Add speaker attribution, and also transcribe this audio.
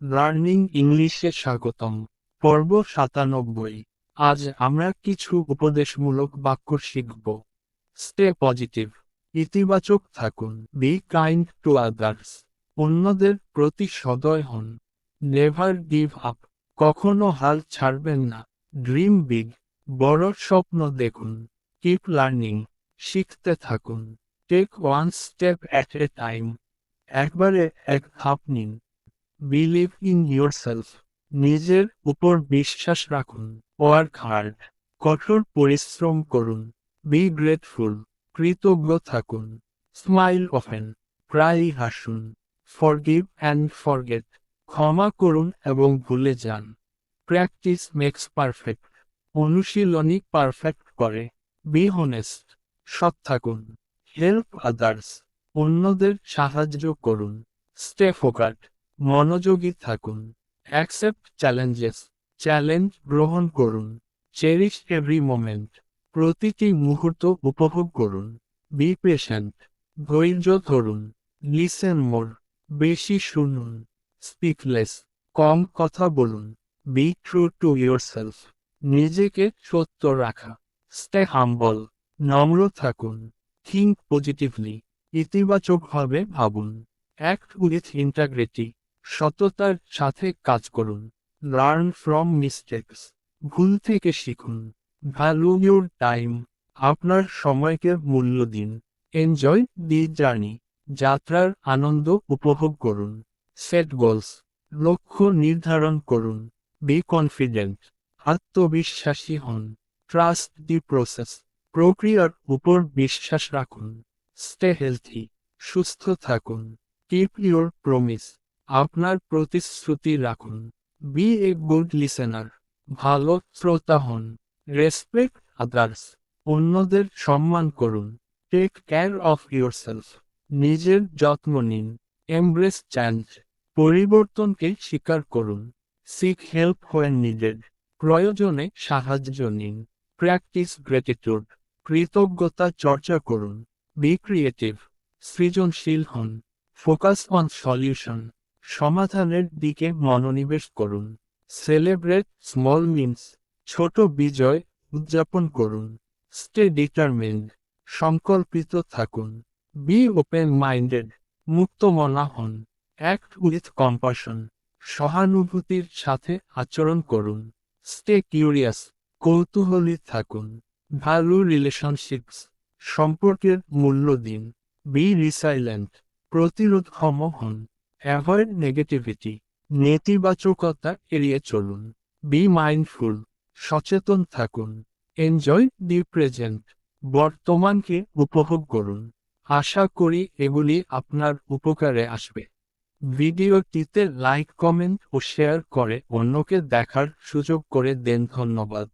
Speaker 1: Learning ইংলিশে স্বাগতম। পর্ব সাতানব্বই। আজ আমরা কিছু উপদেশমূলক বাক্য শিখব। স্টে পজিটিভ ইতিবাচক থাকুন। বি কাইন্ড টু আদার্স অন্যদের প্রতি সদয় হন। নেভার গিভ আপ কখনো হাল ছাড়বেন না। ড্রিম বিগ বড় স্বপ্ন দেখুন। কিপ লার্নিং শিখতে থাকুন। Take one step at a time একবারে এক ধাপ নিন। বিলিভ ইন সেলফ নিজের উপর বিশ্বাস রাখুন। ওয়ার্ক হার্ড কঠোর পরিশ্রম করুন। বি গ্রেটফুল কৃতজ্ঞ থাকুন। স্মাইল অফেন প্রায়ই হাসুন। ফরগিভ অ্যান্ড ফরগেট ক্ষমা করুন এবং ভুলে যান। প্র্যাকটিস মেক্স পারফেক্ট অনুশীলনী পারফেক্ট করে। বি হোনেস্ট সৎ থাকুন। হেল্প আদার্স অন্যদের সাহায্য করুন। স্টে মনোযোগী থাকুন। অ্যাকসেপ্ট চ্যালেঞ্জেস চ্যালেঞ্জ গ্রহণ করুন। চেরিশ এভরি মোমেন্ট প্রতিটি মুহূর্ত উপভোগ করুন। বি পেশেন্ট ধৈর্য ধরুন। লিসেন মোর বেশি শুনুন। স্পিকলেস কম কথা বলুন। Be true to yourself নিজেকে সত্য রাখা। স্টে হাম্বল নম্র থাকুন। থিঙ্ক পজিটিভলি ইতিবাচকভাবে ভাবুন। অ্যাক্ট উইথ ইন্টাগ্রিটি সততার সাথে কাজ করুন। লার্ন ফ্রম মিস্টেকস ভুল থেকে শিখুন। ভ্যালু ইউর টাইম আপনার সময়কে মূল্য দিন। এনজয় দি জার্নি যাত্রার আনন্দ উপভোগ করুন। সেট গোলস লক্ষ্য নির্ধারণ করুন। বি কনফিডেন্ট আত্মবিশ্বাসী হন। ট্রাস্ট দি প্রসেস প্রক্রিয়ার উপর বিশ্বাস রাখুন। স্টে হেলথি সুস্থ থাকুন। কিপ ইউর প্রমিস আপনার প্রতিশ্রুতি রাখুন। বি এ গুড লিসেনার ভালো শ্রোতা হন। রেসপেক্ট আদার্স অন্যদের সম্মান করুন। টেক কেয়ার অফ ইয়োরসেলফ নিজের যত্ন নিন। এমব্রেস চ্যালেঞ্জ পরিবর্তনকে স্বীকার করুন। সিক হেল্প হোয়েন নিডেড প্রয়োজনে সাহায্য নিন। প্র্যাকটিস গ্রেটিটিউড কৃতজ্ঞতা চর্চা করুন। বি ক্রিয়েটিভ সৃজনশীল হন। ফোকাস অন সলিউশন সমাধানের দিকে মনোনিবেশ করুন। সেলিব্রেট স্মল মিনস ছোট বিজয় উদযাপন করুন। স্টে ডিটারমিন্ড সংকল্পিত থাকুন। বি ওপেন মাইন্ডেড মুক্ত মনা হন। অ্যাক্ট উইথ কম্পাশন সহানুভূতির সাথে আচরণ করুন। স্টে কিউরিয়াস কৌতূহলী থাকুন। ভ্যালু রিলেশনশিপস সম্পর্কের মূল্য দিন। বি রিসাইলেন্ট প্রতিরোধক্ষম হন। অ্যাভয়েড নেগেটিভিটি নেতিবাচকতা এড়িয়ে চলুন। বি মাইন্ডফুল সচেতন থাকুন। এনজয় দি প্রেজেন্ট বর্তমানকে উপভোগ করুন। আশা করি এগুলি আপনার উপকারে আসবে। ভিডিওটিতে লাইক কমেন্ট ও শেয়ার করে অন্যকে দেখার সুযোগ করে দেন ধন্যবাদ।